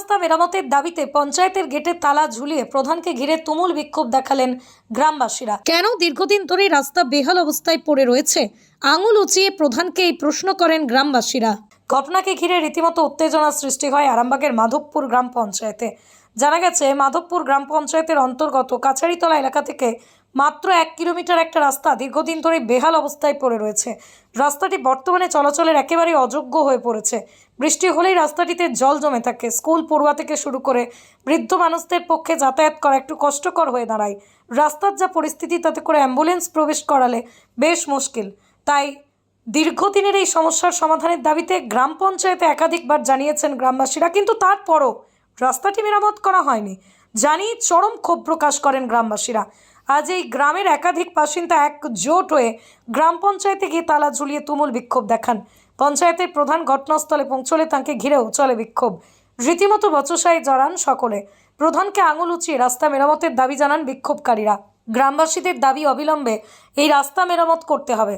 রাস্তা মেরামতের দাবিতে পঞ্চায়েতের গেটে তালা ঝুলিয়ে প্রধানকে ঘিরে তুমুল বিক্ষোভ দেখালেন গ্রামবাসীরা। কেন দীর্ঘদিন ধরে রাস্তা বেহাল অবস্থায় পড়ে রয়েছে? আঙুল উঁচিয়ে প্রধানকে এই প্রশ্ন করেন গ্রামবাসীরা। ঘটনাকে ঘিরে রীতিমতো উত্তেজনা সৃষ্টি হয় আরামবাগের মাধবপুর গ্রাম পঞ্চায়েতে। জানা গেছে মাধবপুর গ্রাম পঞ্চায়েতের অন্তর্গত কাছারিতলা এলাকা থেকে মাত্র এক কিলোমিটার একটা রাস্তা দীর্ঘদিন ধরে বেহাল অবস্থায় পড়ে রয়েছে। রাস্তাটি বর্তমানে চলাচলের একেবারেই অযোগ্য হয়ে পড়েছে। বৃষ্টি হলেই রাস্তাটিতে জল জমে থাকে। স্কুল পড়ুয়া থেকে শুরু করে বৃদ্ধ মানুষদের পক্ষে যাতায়াত করা একটু কষ্টকর হয়ে দাঁড়ায়। রাস্তার যা পরিস্থিতি, তাতে করে অ্যাম্বুলেন্স প্রবেশ করালে বেশ মুশকিল। তাই দীর্ঘদিনের এই সমস্যার সমাধানের দাবিতে গ্রাম পঞ্চায়েতে একাধিকবার জানিয়েছেন গ্রামবাসীরা, কিন্তু তারপরও রাস্তাটি মেরামত করা হয়নি। জানিয়ে চরম ক্ষোভ প্রকাশ করেন গ্রামবাসীরা। আজ এই গ্রামের একাধিক বাসিন্দা এক জোট হয়ে গ্রাম পঞ্চায়েতে গিয়ে তালা ঝুলিয়ে তুমুল বিক্ষোভ দেখান। পঞ্চায়েতের প্রধান ঘটনাস্থলে পৌঁছলে তাকে ঘিরেও চলে বিক্ষোভ। রীতিমতো বচসায় জড়ান সকলে। প্রধানকে আঙুল উঁচিয়ে রাস্তা মেরামতের দাবি জানান বিক্ষোভকারীরা। গ্রামবাসীদের দাবি অবিলম্বে এই রাস্তা মেরামত করতে হবে।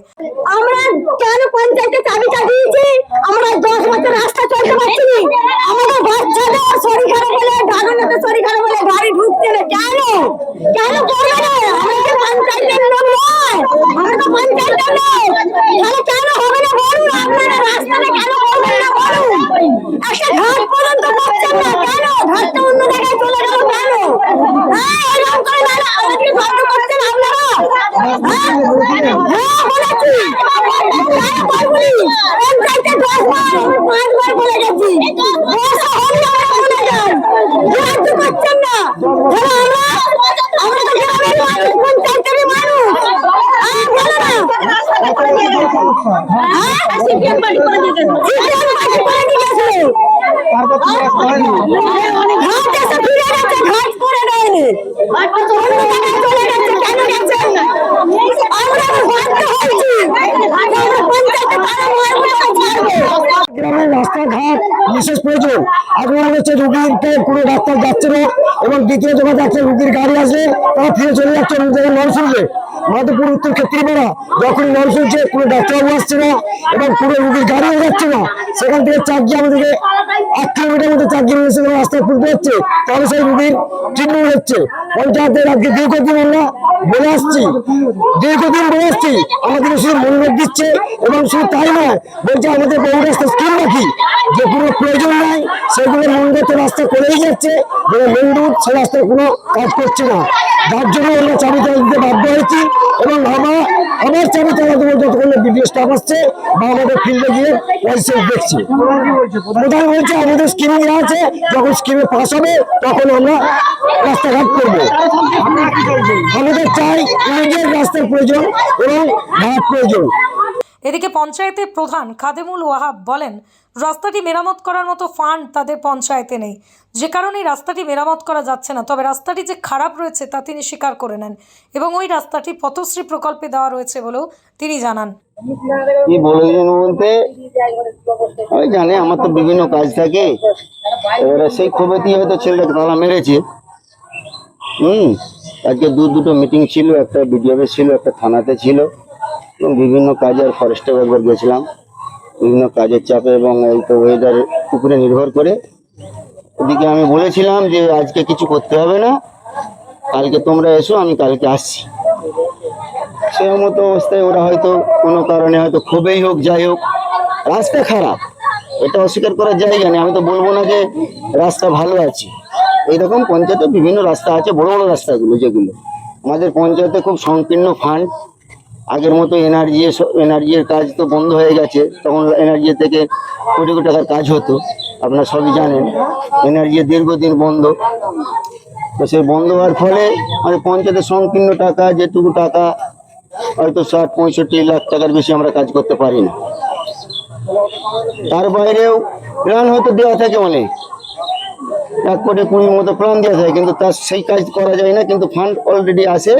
আমরা কেন পঞ্চায়েতে চাবিটা দিয়েছি? আমরা দশ বছর রাস্তা চলতে পারছি। আমাদের বাচ্চাদের শরীর খারাপ হলে গাগানোতে শরীর খারাপ হলে গাড়ি ঢুকছে না কেন করবে না? আমরা তো পঞ্চায়েতের লোক নয়। আমরা তো পঞ্চায়েতের লোক। তাহলে কেন হবে না বলুন আপনারা? রাস্তাটা কেন করবেন না বলুন একটা ঘাট পর্যন্ত করছেন না কেন ঘাটটা অন্য জায়গায় চলে গেল কেন হ্যাঁ এরকম করে দাঁড়া আমাদেরকে বন্ধ করছেন আপনারা হ্যাঁ হ্যাঁ বলেছি কেন করবি পঞ্চায়েতে দশ বার আমি পাঁচবার বলে গেছি বর্ষা হলে আমরা বলে যাই সাহায্য করছেন না ধরো আমরা আমরা তো গ্রামের মানুষ পঞ্চায়েতের মানুষ হ্যাঁ বলো না হ্যাঁ সিপিএম পার্টি করে দিয়ে গেছে সিপিএম পার্টি করে দিয়ে গেছে ঘাট এসে ফিরে গেছে ঘাট করে দেয়নি অন্য জায়গায় চলে গেছে কেন গেছে আমরা বাধ্য হয়েছি আমরা পঞ্চায়েতে তারা মারবে না ছাড়বে গ্রামের রাস্তাঘাট বিশেষ প্রয়োজন। নম্বর হচ্ছে রুগীকে কোনো ডাক্তার যাচ্ছে না এবং দ্বিতীয় যখন যাচ্ছে রুগীর গাড়ি আসে, তারা ফিরে চলে যাচ্ছে অন্য মাধবপুর উত্তর ক্ষেত্রীপাড়া যখন নল শুনছে, কোনো ডাক্তারবাবু আসছে না এবং কোনো রুগীর গাড়িও যাচ্ছে না, সেখান থেকে চাকরি আমাদেরকে এক কিলোমিটার মতো চাকরি এসে রাস্তায় ফুটতে যাচ্ছে তাহলে সেই রুগীর ট্রিটমেন্ট হচ্ছে। পঞ্চায়েতের আজকে দীর্ঘদিন আমরা বলে আসছি। দীর্ঘদিন বলে আসছি। আমাদের শুধু মনোযোগ দিচ্ছে এবং শুধু তাই নয়, বলছে আমাদের বহু রাস্তা স্কিম নাকি? যে কোনো প্রয়োজন নাই, সেগুলো মন্দির রাস্তা করেই যাচ্ছে মেন রুট সে রাস্তায় কোনো কাজ করছে না। যার জন্য আমরা চাবি দিতে বাধ্য হয়েছি। এবং আমরা আমার চাবি তারা তোমার যতক্ষণ বিডিও স্টাফ আসছে বা আমাদের ফিল্ডে গিয়ে পয়সা দেখছি। প্রধান বলছে আমাদের স্কিমে আছে, যখন স্কিমে পাস হবে, তখন আমরা রাস্তাঘাট করব। আমাদের চাই রাস্তার প্রয়োজন এবং ঘাট প্রয়োজন। এদিকে পঞ্চায়েতের প্রধান খাদেমুল ওয়াহাব বলেন, রাস্তাটি মেরামত করার মতো ফান্ড তাদের পঞ্চায়েতে নেই। যে কারণে রাস্তাটি মেরামত করা যাচ্ছে না, তবে রাস্তাটি যে খারাপ রয়েছে তা তিনি স্বীকার করে নেন এবং ওই রাস্তাটি পথশ্রী প্রকল্পে দেওয়া রয়েছে বলেও তিনি জানান। কি বলেছেন বলতে? আমি জানি, আমার তো বিভিন্ন কাজ থাকে। এবারে সেই ক্ষোভেতেই হয়তো ছেলেটাকে তালা মেরেছে। হুম, আজকে দু দুটো মিটিং ছিল, একটা বিডিওতে ছিল, একটা থানাতে ছিল। বিভিন্ন কাজে আর ফরেস্টেও একবার গেছিলাম বিভিন্ন কাজের চাপে এবং এই তো ওয়েদার উপরে নির্ভর করে। ওদিকে আমি বলেছিলাম যে আজকে কিছু করতে হবে না। কালকে তোমরা এসো, আমি কালকে আসছি। সেই মতো অবস্থায় ওরা হয়তো কোনো কারণে হয়তো ক্ষোভেই হোক, যাই হোক, রাস্তা খারাপ। এটা অস্বীকার করার জায়গা নেই। আমি তো বলব না যে রাস্তা ভালো আছে। এইরকম পঞ্চায়েতে বিভিন্ন রাস্তা আছে, বড় বড় রাস্তাগুলো যেগুলো। আমাদের পঞ্চায়েতে খুব সংকীর্ণ ফান্ড আগের মতো এনআরজি এনআরজির কাজ তো বন্ধ হয়ে গেছে, তখন এনআরজি থেকে কোটি কোটি টাকার কাজ হতো, আপনারা সবই জানেন। এনআরজি দীর্ঘদিন বন্ধ। তো সেই বন্ধ হওয়ার ফলে আমাদের পঞ্চায়েতের সংকীর্ণ টাকা, যেটুকু টাকা, হয়তো ষাট, পঁয়ষট্টি লাখ টাকার বেশি আমরা কাজ করতে পারি না। তার বাইরেও প্ল্যান হয়তো দেওয়া থাকে অনেক। এক কোটি কুড়ির মতো প্ল্যান দেওয়া থাকে কিন্তু তার সেই কাজ করা যায় না, কিন্তু ফান্ড অলরেডি আসে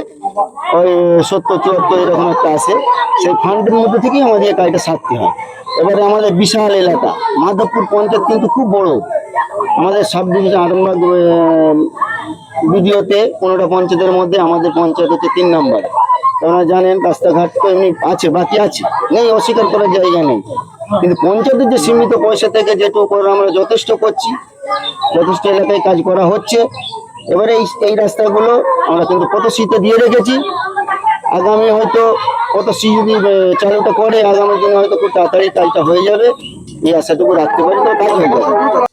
ওই সত্তর, চুয়াত্তর এরকম একটা আসে সেই ফান্ডের মধ্যে থেকেই আমাদের এই কাজটা সারতে হয়। এবারে আমাদের বিশাল এলাকা, মাধবপুর পঞ্চায়েত কিন্তু খুব বড়। আমাদের সাব ডিভিশন আরামবাগ ভিডিওতে পনেরোটা পঞ্চায়েতের মধ্যে আমাদের পঞ্চায়েত হচ্ছে তিন নম্বর। আপনারা জানেন, রাস্তাঘাট তো এমনি আছে, বাকি আছে। নেই, অস্বীকার করার জায়গা নেই। কিন্তু পঞ্চায়েতের যে সীমিত পয়সা থেকে যেটুকু আমরা যথেষ্ট করছি, যথেষ্ট এলাকায় কাজ করা হচ্ছে। এবারে এই এই রাস্তাগুলো আমরা কিন্তু কত প্রতিশ্রুতি দিয়ে রেখেছি। আগামী হয়তো প্রতিশ্রুতি যদি চালুটা করে, আগামী দিনে হয়তো খুব তাড়াতাড়ি কাজটা হয়ে যাবে। এই আশাটুকু রাখতে পারি কাজ হয়ে যাবে।